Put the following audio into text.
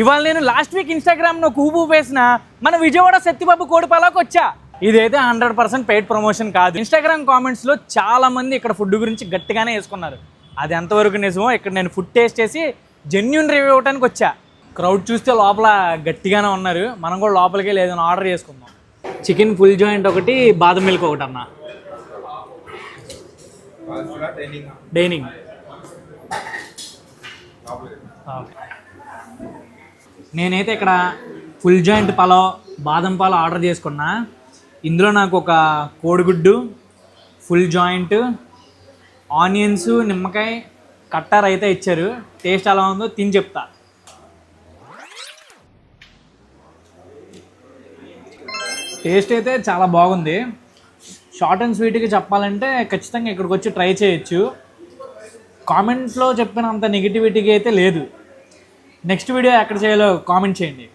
ఇవాళ నేను last week ఇన్స్టాగ్రామ్లో ఊపు వేసిన మన విజయవాడ సత్యబాబు కోడిపాలకు వచ్చా. ఇదైతే హండ్రెడ్ పర్సెంట్ పెయిడ్ ప్రమోషన్ కాదు. ఇన్స్టాగ్రామ్ కామెంట్స్లో చాలా మంది ఇక్కడ ఫుడ్ గురించి గట్టిగానే వేసుకున్నారు. అది ఎంతవరకు నిజమో ఇక్కడ నేను ఫుడ్ టేస్ట్ చేసి జెన్యున్ రివ్యూ ఇవ్వడానికి వచ్చా. క్రౌడ్ చూస్తే లోపల గట్టిగానే ఉన్నారు. మనం కూడా లోపలికి లేదని ఆర్డర్ చేసుకుందాం. చికెన్ ఫుల్ జాయింట్ ఒకటి బాదం మిల్క్ ఒకటి అన్న. డైనింగ్ నేనైతే ఇక్కడ ఫుల్ జాయింట్ పలావ్ బాదం పాలు ఆర్డర్ చేసుకున్నా. ఇందులో నాకు ఒక కోడిగుడ్డు ఫుల్ జాయింట్ ఆనియన్స్ నిమ్మకాయ కట్టార్ అయితే ఇచ్చారు. టేస్ట్ ఎలా ఉందో తిని చెప్తా. టేస్ట్ అయితే చాలా బాగుంది. షార్ట్ అండ్ స్వీట్గా చెప్పాలంటే ఖచ్చితంగా ఇక్కడికి వచ్చి ట్రై చేయొచ్చు. కామెంట్లో చెప్పినంత నెగిటివిటీగా అయితే లేదు. నెక్స్ట్ వీడియో ఎక్కడ చేయాలో కామెంట్ చేయండి.